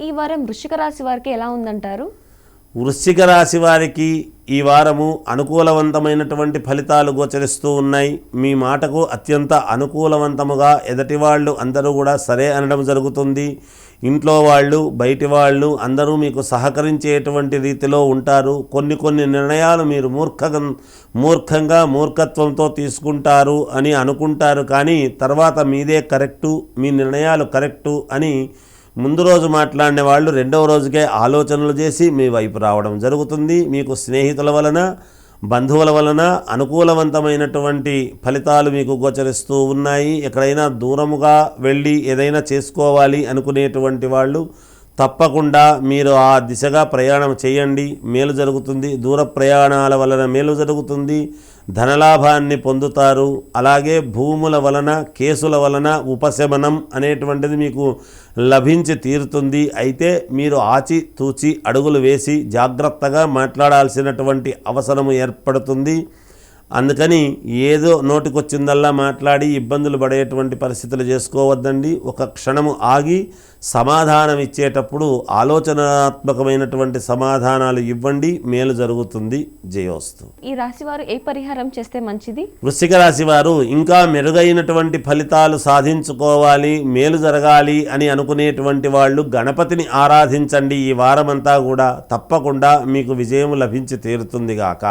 ఈ వారం వృశ్చిక రాశి వారికి ఎలా ఉందంటారు? వృశ్చిక రాశి వారికి ఈ వారము అనుకూలవంతమైనటువంటి ఫలితాలు గోచరిస్తూ ఉన్నాయి. మీ మాటకు అత్యంత అనుకూలవంతముగా ఎదటి వాళ్ళు అందరూ కూడా సరే అనడం జరుగుతుంది. ఇంట్లో వాళ్ళు బయటి వాళ్ళు అందరూ మీకు సహకరించేటువంటి రీతిలో ఉంటారు. కొన్ని కొన్ని నిర్ణయాలు మీరు మూర్ఖ మూర్ఖంగా మూర్ఖత్వంతో తీసుకుంటారు అని అనుకుంటారు. కానీ తర్వాత మీదే కరెక్టు మీ నిర్ణయాలు కరెక్టు అని ముందు రోజు మాట్లాడిన వాళ్ళు రెండవ రోజుకే ఆలోచనలు చేసి మీ వైపు రావడం జరుగుతుంది. మీకు స్నేహితుల వలన బంధువుల వలన అనుకూలవంతమైనటువంటి ఫలితాలు మీకు గోచరిస్తూ ఉన్నాయి. ఎక్కడైనా దూరముగా వెళ్ళి ఏదైనా చేసుకోవాలి అనుకునేటువంటి వాళ్ళు తప్పకుండా మీరు ఆ దిశగా ప్రయాణం చేయండి. మేలు జరుగుతుంది. దూర ప్రయాణాల వలన మేలు జరుగుతుంది. ధనలాభాన్ని పొందుతారు. అలాగే భూముల వలన కేసుల వలన ఉపశమనం అనేటువంటిది మీకు లభించి తీరుతుంది. అయితే మీరు ఆచి తూచి అడుగులు వేసి జాగ్రత్తగా మాట్లాడాల్సినటువంటి అవసరము ఏర్పడుతుంది. అందుకని ఏదో నోటికొచ్చిందల్లా మాట్లాడి ఇబ్బందులు పడేటువంటి పరిస్థితులు చేసుకోవద్దండి. ఒక క్షణము ఆగి సమాధానం ఇచ్చేటప్పుడు ఆలోచనాత్మకమైనటువంటి సమాధానాలు ఇవ్వండి. మేలు జరుగుతుంది. జయోస్తు. ఈ రాశి వారు ఏ పరిహారం చేస్తే మంచిది? వృశ్చిక రాశి వారు ఇంకా మెరుగైనటువంటి ఫలితాలు సాధించుకోవాలి మేలు జరగాలి అని అనుకునేటువంటి వాళ్ళు గణపతిని ఆరాధించండి. ఈ వారమంతా కూడా తప్పకుండా మీకు విజయం లభించి తీరుతుంది గాక.